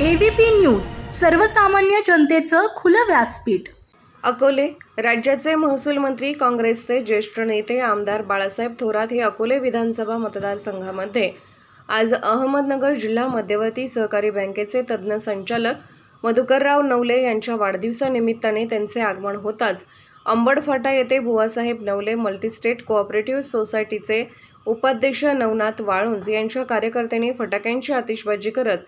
ABP news सर्वसामान्य जनतेचं खुलं व्यासपीठ. अकोले राज्याचे महसूल मंत्री काँग्रेसचे ज्येष्ठ नेते आमदार बाळासाहेब थोरात हे अकोले विधानसभा मतदारसंघामध्ये आज अहमदनगर जिल्हा मध्यवर्ती सहकारी बँकेचे तज्ज्ञ संचालक मधुकरराव नवले यांच्या वाढदिवसानिमित्ताने त्यांचे आगमन होताच अंबडफाटा येथे बुवासाहेब नवले मल्टीस्टेट कोऑपरेटिव्ह सोसायटीचे उपाध्यक्ष नवनाथ वाळुंज यांच्या कार्यकर्त्यांनी फटाक्यांची आतिषबाजी करत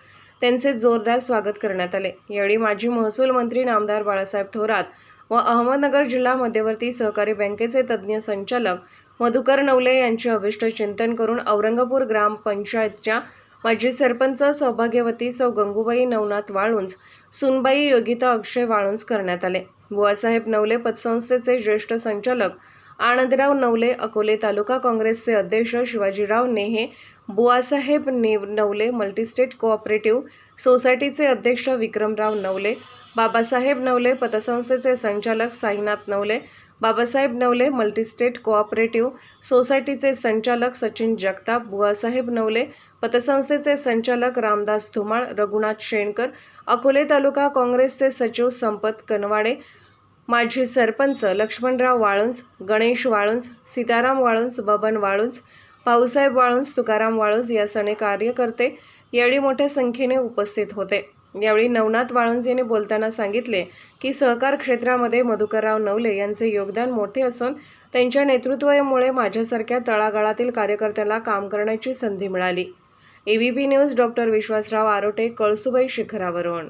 त्यांचे जोरदार स्वागत करण्यात आले. यावेळी माजी महसूल मंत्री नामदार बाळासाहेब थोरात व अहमदनगर जिल्हा मध्यवर्ती सहकारी बँकेचे तज्ज्ञ संचालक मधुकर नवले यांचे अभिष्ट चिंतन करून औरंगापूर ग्रामपंचायतच्या माजी सरपंच सौभाग्यवती सौ गंगूबाई नवनाथ वाळुंज सुनबाई योगिता अक्षय वाळुंज करण्यात आले. बुवासाहेब नवले पतसंस्थेचे ज्येष्ठ संचालक आनंदराव नवले अकोले तालुका काँग्रेसचे अध्यक्ष शिवाजीराव नेहे बुवासाहेब ने नवले मल्टीस्टेट कोऑपरेटिव्ह सोसायटीचे अध्यक्ष विक्रमराव नवले बाबासाहेब नवले पतसंस्थेचे संचालक साईनाथ नवले बाबासाहेब नवले मल्टीस्टेट कोऑपरेटिव्ह सोसायटीचे संचालक सचिन जगताप बुवासाहेब नवले पतसंस्थेचे संचालक रामदास धुमाळ रघुनाथ शेणकर अकोले तालुका काँग्रेसचे सचिव संपत कनवाडे माजी सरपंच लक्ष्मणराव वाळुंज गणेश वाळुंज सीताराम वाळुंज बबन वाळुंज भाऊसाहेब वाळुंज तुकाराम वाळुंज या सणे कार्यकर्ते यावेळी मोठ्या संख्येने उपस्थित होते. यावेळी नवनाथ वाळुंज यांनी बोलताना सांगितले की सहकार क्षेत्रामध्ये मधुकरराव नवले यांचे योगदान मोठे असून त्यांच्या नेतृत्वामुळे माझ्यासारख्या तळागाळातील कार्यकर्त्याला काम करण्याची संधी मिळाली. ABP news doctor Vishwasrao Arote Kalsubai शिखरावरून.